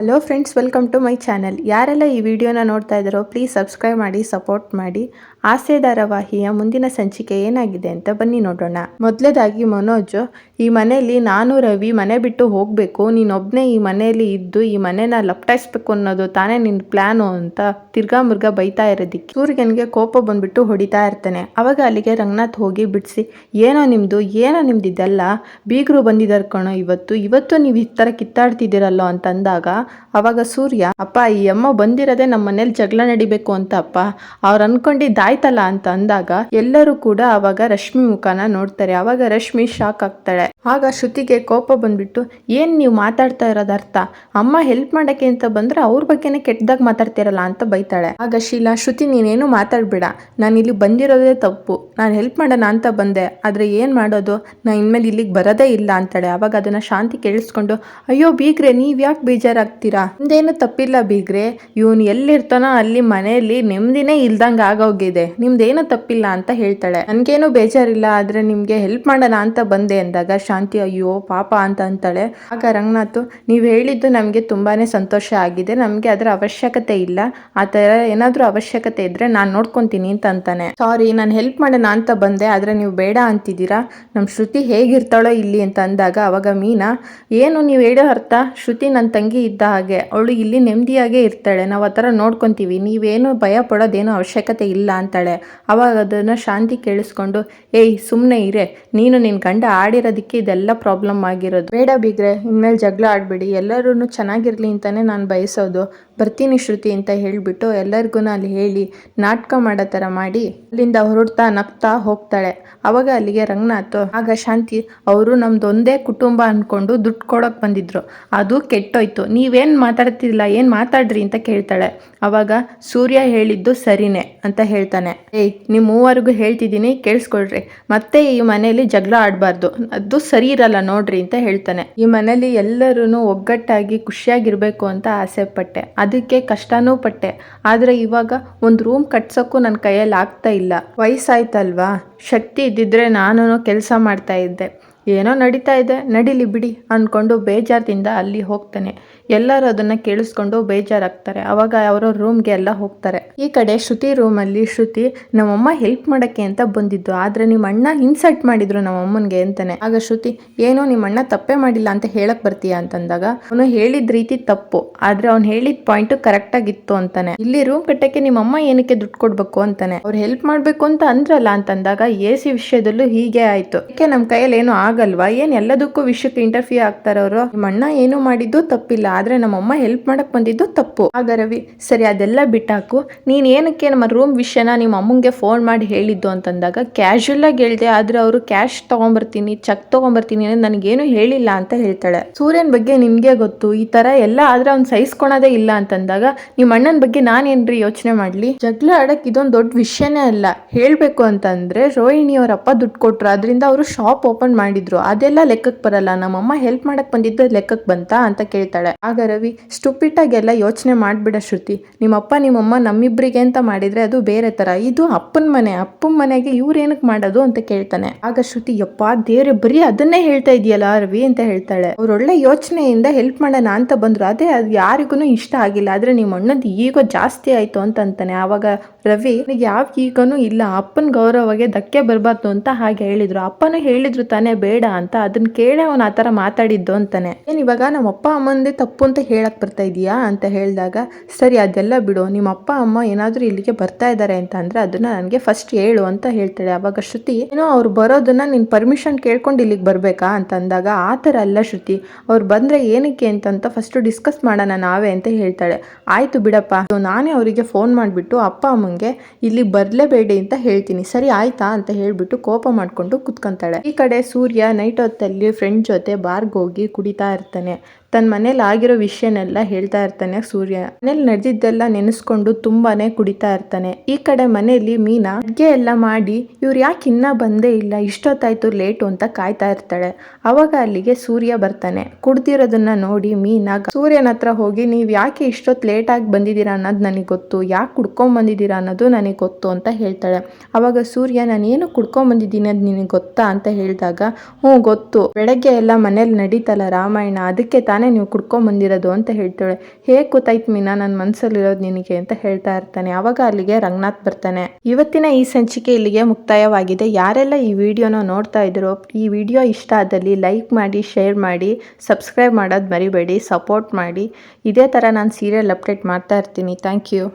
Hello friends welcome to my channel ಯಾರೆಲ್ಲ ಈ ವಿಡಿಯೋನ ನೋಡ್ತಾ ಇದ್ದಾರೋ ಪ್ಲೀಸ್ ಸಬ್ಸ್ಕ್ರೈಬ್ ಮಾಡಿ ಸಪೋರ್ಟ್ ಮಾಡಿ. ಆಸೆ ಧಾರಾವಾಹಿಯ ಮುಂದಿನ ಸಂಚಿಕೆ ಏನಾಗಿದೆ ಅಂತ ಬನ್ನಿ ನೋಡೋಣ. ಮೊದಲೇದಾಗಿ ಮನೋಜ್, ಈ ಮನೆಯಲ್ಲಿ ನಾನು, ರವಿ ಮನೆ ಬಿಟ್ಟು ಹೋಗಬೇಕು. ನೀನೊಬ್ಬನೇ ಈ ಮನೆಯಲ್ಲಿ ಇದ್ದು, ಈ ಮನೆನ ಲಪ್ಟಾಯಿಸ್ಬೇಕು ಅನ್ನೋದು ತಾನೇ ನಿನ್ನ ಪ್ಲ್ಯಾನು ಅಂತ ತಿರ್ಗಾ ಮುರ್ಗಾ ಬೈತಾ ಇರೋದಕ್ಕೆ. ಸೂರ್ಯನ್ಗೆ ಕೋಪ ಬಂದ್ಬಿಟ್ಟು ಹೊಡಿತಾ ಇರ್ತಾನೆ. ಅವಾಗ ಅಲ್ಲಿಗೆ ರಂಗನಾಥ್ ಹೋಗಿ ಬಿಡಿಸಿ, ಏನೋ ನಿಮ್ಮದು ಏನೋ ನಿಮ್ದು ಇದೆಲ್ಲ ಬೀಗರು ಬಂದಿದ್ದಾರೆ ಕಣೋ ಇವತ್ತು. ಇವತ್ತು ನೀವು ಈ ಥರ ಕಿತ್ತಾಡ್ತಿದ್ದೀರಲ್ಲೋ? ಅಂತ ಅವಾಗ ಸೂರ್ಯ, ಅಪ್ಪ, ಈ ಅಮ್ಮ ಬಂದಿರೋದೆ ನಮ್ಮ ಮನೇಲಿ ಜಗಳ ನಡಿಬೇಕು ಅಂತ, ಅಪ್ಪ. ಅವ್ರು ಅನ್ಕೊಂಡಿದ್ದಾಯ್ತಲ್ಲ ಅಂತ ಅಂದಾಗ ಎಲ್ಲರೂ ಕೂಡ ಅವಾಗ ರಶ್ಮಿ ಮುಖನ ನೋಡ್ತಾರೆ. ಅವಾಗ ರಶ್ಮಿ ಶಾಕ್ ಆಗ್ತಾಳೆ. ಆಗ ಶ್ರುತಿಗೆ ಕೋಪ ಬಂದ್ಬಿಟ್ಟು, ಏನ್ ನೀವು ಮಾತಾಡ್ತಾ ಇರೋದು ಅರ್ಥ? ಅಮ್ಮ ಹೆಲ್ಪ್ ಮಾಡಕ್ಕೆ ಅಂತ ಬಂದ್ರೆ ಅವ್ರ ಬಗ್ಗೆನೇ ಕೆಟ್ಟದಾಗ ಮಾತಾಡ್ತಿರಲ್ಲ ಅಂತ ಬೈತಾಳೆ. ಆಗ ಶೀಲಾ, ಶ್ರುತಿ, ನೀನೇನು ಮಾತಾಡ್ಬೇಡ. ನಾನು ಇಲ್ಲಿ ಬಂದಿರೋದೇ ತಪ್ಪು. ನಾನು ಹೆಲ್ಪ್ ಮಾಡೋಣ ಅಂತ ಬಂದೆ. ಆದ್ರೆ ಏನ್ ಮಾಡೋದು? ನಾ ಇನ್ಮೇಲೆ ಇಲ್ಲಿಗೆ ಬರೋದೇ ಇಲ್ಲ ಅಂತಾಳೆ. ಅವಾಗ ಅದನ್ನ ಶಾಂತಿ ಕೇಳಿಸ್ಕೊಂಡು, ಅಯ್ಯೋ, ಬೀಗ್ರೆ ನೀವ್ ಯಾಕೆ ಬೇಜಾರಾಗ್ತೀರಾ ನಿಮ್ದೇನು ತಪ್ಪಿಲ್ಲ ಬೀಗ್ರೆ. ಇವನು ಎಲ್ಲಿರ್ತಾನೋ ಅಲ್ಲಿ ಮನೆಯಲ್ಲಿ ನೆಮ್ಮದಿನೇ ಇಲ್ದಂಗೆ ಆಗೋಗಿದೆ. ನಿಮ್ದೇನು ತಪ್ಪಿಲ್ಲ ಅಂತ ಹೇಳ್ತಾಳೆ. ನನ್ಗೇನು ಬೇಜಾರಿಲ್ಲ, ಆದ್ರೆ ನಿಮ್ಗೆ ಹೆಲ್ಪ್ ಮಾಡೋಣ ಅಂತ ಬಂದೆ ಅಂದಾಗ ಶಾಂತಿ ಅಯ್ಯೋ, ಪಾಪ ಅಂತ ಅಂತಾಳೆ. ಆಗ ರಂಗನಾಥ್, ನೀವು ಹೇಳಿದ್ದು ನಮಗೆ ತುಂಬಾನೇ ಸಂತೋಷ ಆಗಿದೆ. ನಮಗೆ ಅದರ ಅವಶ್ಯಕತೆ ಇಲ್ಲ. ಆ ಥರ ಏನಾದರೂ ಅವಶ್ಯಕತೆ ಇದ್ರೆ ನಾನು ನೋಡ್ಕೊಂತೀನಿ ಅಂತ ಅಂತಾನೆ. ಸಾರಿ ನಾನು ಹೆಲ್ಪ್ ಮಾಡೋಣ ಅಂತ ಬಂದೆ, ಆದ್ರೆ ನೀವು ಬೇಡ ಅಂತಿದ್ದೀರಾ? ನಮ್ಮ ಶ್ರುತಿ ಹೇಗಿರ್ತಾಳೋ ಇಲ್ಲಿ ಅಂತ ಅಂದಾಗ ಅವಾಗ ಮೀನಾ, ಏನು ನೀವು ಹೇಳೋ ಅರ್ಥ? ಶ್ರುತಿ ನನ್ನ ತಂಗಿ ಇದ್ದ ಹಾಗೆ. ಅವಳು ಇಲ್ಲಿ ನೆಮ್ಮದಿಯಾಗೇ ಇರ್ತಾಳೆ. ನಾವು ಆ ಥರ ನೋಡ್ಕೊತೀವಿ. ನೀವೇನು ಭಯ ಪಡೋದೇನು ಅವಶ್ಯಕತೆ ಇಲ್ಲ ಅಂತಾಳೆ. ಅವಾಗ ಅದನ್ನು ಶಾಂತಿ ಕೇಳಿಸ್ಕೊಂಡು, ಏಯ್ ಸುಮ್ಮನೆ ಇರೇ. ನೀನು ನಿನ್ನ ಗಂಡ ಆಡಿರೋದಕ್ಕೆ ಇದೆಲ್ಲ ಪ್ರಾಬ್ಲಮ್ ಆಗಿರೋದು. ಬೇಡ ಬಿಗ್ರೆ. ಇನ್ಮೇಲೆ ಜಗಳ ಆಡಬೇಡಿ. ಎಲ್ಲರೂ ಚೆನ್ನಾಗಿರಲಿ ಅಂತಾನೆ ನಾನು ಬಯಸೋದು. ಬರ್ತೀನಿ ಶ್ರುತಿ ಅಂತ ಹೇಳಿಬಿಟ್ಟು ಎಲ್ಲರಿಗೂ ಅಲ್ಲಿ ಹೇಳಿ, ನಾಟಕ ಮಾಡೋ ಥರ ಮಾಡಿ ಅಲ್ಲಿಂದ ಹೊರಡ್ತಾ ನಗ್ತಾ ಹೋಗ್ತಾಳೆ. ಅವಾಗ ಅಲ್ಲಿಗೆ ರಂಗನಾಥ್, ಆಗ ಶಾಂತಿ, ಅವರು ನಮ್ದು ಒಂದೇ ಕುಟುಂಬ ಅಂದ್ಕೊಂಡು ದುಡ್ಡು ಕೊಡೋಕೆ ಬಂದಿದ್ರು. ಅದು ಕೆಟ್ಟೋಯ್ತು. ನೀವೇನು ಮಾತಾಡ್ತಿಲ್ಲ ಏನು ಮಾತಾಡ್ರಿ ಅಂತ ಕೇಳ್ತಾಳೆ. ಅವಾಗ ಸೂರ್ಯ ಹೇಳಿದ್ದು ಸರಿನೇ ಅಂತ ಹೇಳ್ತಾನೆ. ಏಯ್ ನೀವು ಮೂವರಿಗೂ ಹೇಳ್ತಿದ್ದೀನಿ, ಕೇಳಿಸ್ಕೊಳ್ರಿ. ಮತ್ತೆ ಈ ಮನೆಯಲ್ಲಿ ಜಗಳ ಆಡಬಾರ್ದು. ಅದು ಸರಿ ಇರಲ್ಲ ನೋಡ್ರಿ ಅಂತ ಹೇಳ್ತಾನೆ. ಈ ಮನೇಲಿ ಎಲ್ಲರೂ ಒಗ್ಗಟ್ಟಾಗಿ ಖುಷಿಯಾಗಿರ್ಬೇಕು ಅಂತ ಆಸೆ ಪಟ್ಟೆ. ಅದಕ್ಕೆ ಕಷ್ಟನೂ ಪಟ್ಟೆ. ಆದರೆ ಇವಾಗ ಒಂದು ರೂಮ್ ಕಟ್ಸೋಕ್ಕೂ ನನ್ನ ಕೈಯಲ್ಲಿ ಆಗ್ತಾ ಇಲ್ಲ. ವಯಸ್ಸಾಯ್ತಲ್ವಾ? ಶಕ್ತಿ ಇದ್ದಿದ್ರೆ ನಾನು ಕೆಲಸ ಮಾಡ್ತಾ ಇದ್ದೆ. ಏನೋ ನಡೀತಾ ಇದೆ. ನಡೀಲಿ ಬಿಡಿ ಅಂದ್ಕೊಂಡು ಬೇಜಾರದಿಂದ ಅಲ್ಲಿ ಹೋಗ್ತಾನೆ. ಎಲ್ಲರೂ ಅದನ್ನು ಕೇಳಿಸ್ಕೊಂಡು ಬೇಜಾರಾಗ್ತಾರೆ. ಅವಾಗ ಅವರ ರೂಮ್ಗೆ ಎಲ್ಲ ಹೋಗ್ತಾರೆ. ಈ ಕಡೆ ಶ್ರುತಿ ರೂಮಲ್ಲಿ ಶ್ರುತಿ, ನಮ್ಮಮ್ಮ ಹೆಲ್ಪ್ ಮಾಡೋಕ್ಕೆ ಅಂತ ಬಂದಿದ್ದು. ಆದರೆ ನಿಮ್ಮ ಅಣ್ಣ ಇನ್ಸಲ್ಟ್ ಮಾಡಿದ್ರು ನಮ್ಮಮ್ಮನಿಗೆ ಅಂತಾನೆ. ಆಗ ಶ್ರುತಿ, ಏನೋ ನಿಮ್ಮ ಅಣ್ಣ ತಪ್ಪೇ ಮಾಡಿಲ್ಲ ಅಂತ ಹೇಳಕ್ ಬರ್ತೀಯ? ಅಂತಂದಾಗ, ಅವನು ಹೇಳಿದ ರೀತಿ ತಪ್ಪು. ಆದ್ರೆ ಅವ್ನು ಹೇಳಿದ ಪಾಯಿಂಟ್ ಕರೆಕ್ಟ್ ಆಗಿತ್ತು ಅಂತಾನೆ. ಇಲ್ಲಿ ರೂಮ್ ಕಟ್ಟಕ್ಕೆ ನಿಮ್ಮಮ್ಮ ಏನಕ್ಕೆ ದುಡ್ಡು ಕೊಡ್ಬೇಕು? ಅಂತಾನೆ. ಅವ್ರು ಹೆಲ್ಪ್ ಮಾಡ್ಬೇಕು ಅಂತ ಅಂದ್ರಲ್ಲ? ಅಂತಂದಾಗ, ಎ ಸಿ ವಿಷಯದಲ್ಲೂ ಹೀಗೆ ಆಯ್ತು. ಯಾಕೆ ನಮ್ಮ ಕೈಯಲ್ಲಿ ಏನು ಆಗಲ್ವಾ? ಏನ್ ಎಲ್ಲದಕ್ಕೂ ವಿಷಯಕ್ಕೆ ಇಂಟರ್ಫಿಯರ್ ಆಗ್ತಾರೆ ಅವರು ನಿಮ್ಮ ಅಣ್ಣ ಏನು ಮಾಡಿದ್ದು ತಪ್ಪಿಲ್ಲ. ಆದ್ರೆ ನಮ್ಮಮ್ಮ ಹೆಲ್ಪ್ ಮಾಡಕ್ಕೆ ಬಂದಿದ್ದು ತಪ್ಪು. ಆಗ ರವಿ, ಸರಿ, ಅದೆಲ್ಲ ಬಿಟ್ಟಾಕು. ನೀನು ಏನಕ್ಕೆ ನಮ್ಮ ರೂಮ್ ವಿಷಯನ ನಿಮ್ಮ ಅಮ್ಮಂಗೆ ಫೋನ್ ಮಾಡಿ ಹೇಳಿದ್ದು? ಅಂತಂದಾಗ ಕ್ಯಾಶುಯಲ್ ಆಗಿ ಹೇಳ್ದೆ, ಆದ್ರೆ ಅವರು ಕ್ಯಾಶ್ ತಗೊಂಬರ್ತೀನಿ ಚೆಕ್ ತಗೊಂಬರ್ತೀನಿ ಅನ್ನೋದು ನನಗೇನು ಹೇಳಿಲ್ಲ ಅಂತ ಹೇಳ್ತಾಳೆ. ಸೂರ್ಯನ್ ಬಗ್ಗೆ ನಿಮಗೆ ಗೊತ್ತು? ಈ ತರ ಎಲ್ಲ ಆದ್ರೆ ಅವ್ನು ಸಹಿಸ್ಕೊಳೋದೇ ಇಲ್ಲ ಅಂತಂದಾಗ, ನಿಮ್ಮ ಅಣ್ಣನ ಬಗ್ಗೆ ನಾನೇನ್ರಿ ಯೋಚನೆ ಮಾಡ್ಲಿ? ಜಗಳ ಆಡಕ್ಕೆ ಇದೊಂದು ದೊಡ್ಡ ವಿಷಯನೇ ಅಲ್ಲ. ಹೇಳಬೇಕು ಅಂತಂದ್ರೆ, ರೋಹಿಣಿ ಅವರಪ್ಪ ದುಡ್ಡು ಕೊಟ್ಟರು ಅದರಿಂದ ಅವರು ಶಾಪ್ ಓಪನ್ ಮಾಡಿದ್ರು. ಅದೆಲ್ಲ ಲೆಕ್ಕಕ್ಕೆ ಬರಲ್ಲ. ನಮ್ಮಮ್ಮ ಹೆಲ್ಪ್ ಮಾಡಕ್ಕೆ ಬಂದಿದ್ದು ಲೆಕ್ಕಕ್ಕೆ ಬಂತಾ? ಅಂತ ಕೇಳ್ತಾಳೆ. ಆಗ ರವಿ ಸ್ಟುಪಿಟಾಗೆಲ್ಲ ಯೋಚನೆ ಮಾಡ್ಬಿಡ ಶ್ರುತಿ. ನಿಮ್ಮಪ್ಪ, ನಿಮ್ಮಮ್ಮ ನಮ್ಮಿಬ್ಬರಿಗೆ ಅಂತ ಮಾಡಿದ್ರೆ ಅದು ಬೇರೆ ತರ. ಇದು ಅಪ್ಪನ ಮನೆ. ಅಪ್ಪನ ಮನೆಗೆ ಇವ್ರು ಏನಕ್ಕೆ ಮಾಡೋದು ಅಂತ ಕೇಳ್ತಾನೆ. ಆಗ ಶ್ರುತಿ, ಯಪ್ಪ, ದೇವ್ರೆ, ಬರೀ ಅದನ್ನೇ ಹೇಳ್ತಾ ಇದೆಯಲ್ಲ ರವಿ? ಅಂತ ಹೇಳ್ತಾಳೆ. ಅವ್ರು ಒಳ್ಳೆ ಯೋಚನೆಯಿಂದ ಹೆಲ್ಪ್ ಮಾಡೋಣ ಅಂತ ಬಂದರು. ಅದೇ ಅದು ಯಾರಿಗೂ ಇಷ್ಟ ಆಗಿಲ್ಲ. ಆದ್ರೆ ನಿಮ್ಮ ಅಣ್ಣಂದು ಈಗೋ ಜಾಸ್ತಿ ಆಯ್ತು ಅಂತ ಅಂತಾನೆ ಆವಾಗ ರವಿ, ನನಗೆ ಯಾವ ಈಗನೂ ಇಲ್ಲ. ಅಪ್ಪನ ಗೌರವಗೆ ಧಕ್ಕೆ ಬರಬಾರ್ದು ಅಂತ ಹಾಗೆ ಹೇಳಿದ್ರು. ಅಪ್ಪನು ಹೇಳಿದ್ರು ತಾನೇ ಬೇಡ ಅಂತ. ಅದನ್ನ ಕೇಳಿ ಅವನು ಆ ಥರ ಮಾತಾಡಿದ್ದು ಅಂತಾನೆ. ಏನ್ ಇವಾಗ ನಮ್ಮ ಅಪ್ಪ ಅಮ್ಮಂದೇ ತಪ್ಪು ಅಂತ ಹೇಳಕ್ಕೆ ಬರ್ತಾ ಇದೀಯಾ ಅಂತ ಹೇಳಿದಾಗ, ಸರಿ, ಅದೆಲ್ಲ ಬಿಡು. ನಿಮ್ಮ ಅಪ್ಪ, ಅಮ್ಮ ಏನಾದರೂ ಇಲ್ಲಿಗೆ ಬರ್ತಾ ಇದ್ದಾರೆ ಅಂತ ಅಂದ್ರೆ ಅದನ್ನ ನನಗೆ ಫಸ್ಟ್ ಹೇಳು ಅಂತ ಹೇಳ್ತಾಳೆ. ಅವಾಗ ಶ್ರುತಿ, ಏನೋ ಅವ್ರು ಬರೋದನ್ನ ನಿನ್ ಪರ್ಮಿಷನ್ ಕೇಳ್ಕೊಂಡು ಇಲ್ಲಿಗೆ ಬರ್ಬೇಕಾ? ಅಂತ ಅಂದಾಗ, ಆ ಥರ ಅಲ್ಲ ಶ್ರುತಿ. ಅವ್ರು ಬಂದ್ರೆ ಏನಕ್ಕೆ ಅಂತಂತ ಫಸ್ಟ್ ಡಿಸ್ಕಸ್ ಮಾಡೋಣ ನಾವೇ ಅಂತ ಹೇಳ್ತಾಳೆ. ಆಯ್ತು ಬಿಡಪ್ಪ. ನಾನೇ ಅವರಿಗೆ ಫೋನ್ ಮಾಡಿಬಿಟ್ಟು ಅಪ್ಪ, ಅಮ್ಮಂಗೆ ಇಲ್ಲಿ ಬರಲೇಬೇಡಿ ಅಂತ ಹೇಳ್ತೀನಿ. ಸರಿ, ಆಯ್ತಾ? ಅಂತ ಹೇಳಿಬಿಟ್ಟು ಕೋಪ ಮಾಡ್ಕೊಂಡು ಕುತ್ಕೊಂತಾಳೆ. ಈ ಕಡೆ ಸೂರ್ಯ ನೈಟ್ ಹೊತ್ತಲ್ಲಿ ಫ್ರೆಂಡ್ ಜೊತೆ ಬಾರ್ಗೋಗಿ ಕುಡಿತಾ ಇರ್ತಾನೆ. ತನ್ನ ಮನೇಲಿ ಆಗಿರೋ ವಿಷಯನೆಲ್ಲ ಹೇಳ್ತಾ ಇರ್ತಾನೆ ಸೂರ್ಯ. ಮನೇಲಿ ನಡೆದಿದ್ದೆಲ್ಲ ನೆನೆಸ್ಕೊಂಡು ತುಂಬಾನೇ ಕುಡಿತಾ ಇರ್ತಾನೆ. ಈ ಕಡೆ ಮನೆಯಲ್ಲಿ ಮೀನಾ ಅಡ್ಗೆ ಎಲ್ಲ ಮಾಡಿ ಇವ್ರು ಯಾಕೆ ಇನ್ನ ಬಂದೇ ಇಲ್ಲ, ಇಷ್ಟೊತ್ತಾಯ್ತು ಲೇಟು ಅಂತ ಕಾಯ್ತಾ ಇರ್ತಾಳೆ. ಅವಾಗ ಅಲ್ಲಿಗೆ ಸೂರ್ಯ ಬರ್ತಾನೆ. ಕುಡ್ದಿರೋದನ್ನ ನೋಡಿ ಮೀನಾ ಸೂರ್ಯನ ಹತ್ರ ಹೋಗಿ, ನೀವು ಯಾಕೆ ಇಷ್ಟೊತ್ತು ಲೇಟ್ ಆಗಿ ಬಂದಿದ್ದೀರಾ ಅನ್ನೋದು ನನಗೆ ಗೊತ್ತು. ಯಾಕೆ ಕುಡ್ಕೊಂಡ್ ಬಂದಿದ್ದೀರಾ ಅನ್ನೋದು ನನಗೆ ಗೊತ್ತು ಅಂತ ಹೇಳ್ತಾಳೆ. ಅವಾಗ ಸೂರ್ಯ, ನಾನು ಏನು ಕುಡ್ಕೊಂಡ್ ಬಂದಿದ್ದೀನಿ ಅದು ನಿನಗೆ ಗೊತ್ತಾ? ಅಂತ ಹೇಳಿದಾಗ, ಹ್ಞೂ, ಗೊತ್ತು. ಬೆಳಗ್ಗೆ ಎಲ್ಲ ಮನೇಲಿ ನಡೀತಲ್ಲ ರಾಮಾಯಣ, ಅದಕ್ಕೆ ತಾನೇ ತಾನೇ ನೀವು ಕುಡ್ಕೊಂಬಂದಿರೋದು ಅಂತ ಹೇಳ್ತಾಳೆ. ಹೇಗೆ ಗೊತ್ತಾಯ್ತು ಮೀನಾ? ನನ್ನ ಮನಸ್ಸಲ್ಲಿರೋದು ನಿನಗೆ ಅಂತ ಹೇಳ್ತಾ ಇರ್ತಾನೆ. ಆವಾಗ ಅಲ್ಲಿಗೆ ರಂಗನಾಥ್ ಬರ್ತಾನೆ. ಇವತ್ತಿನ ಈ ಸಂಚಿಕೆ ಇಲ್ಲಿಗೆ ಮುಕ್ತಾಯವಾಗಿದೆ. ಯಾರೆಲ್ಲ ಈ ವಿಡಿಯೋನ ನೋಡ್ತಾ ಇದ್ರು, ಈ ವಿಡಿಯೋ ಇಷ್ಟ ಆದಲ್ಲಿ ಲೈಕ್ ಮಾಡಿ, ಶೇರ್ ಮಾಡಿ, ಸಬ್ಸ್ಕ್ರೈಬ್ ಮಾಡೋದು ಮರಿಬೇಡಿ, ಸಪೋರ್ಟ್ ಮಾಡಿ. ಇದೇ ಥರ ನಾನು ಸೀರಿಯಲ್ ಅಪ್ಡೇಟ್ ಮಾಡ್ತಾ ಇರ್ತೀನಿ. Thank you.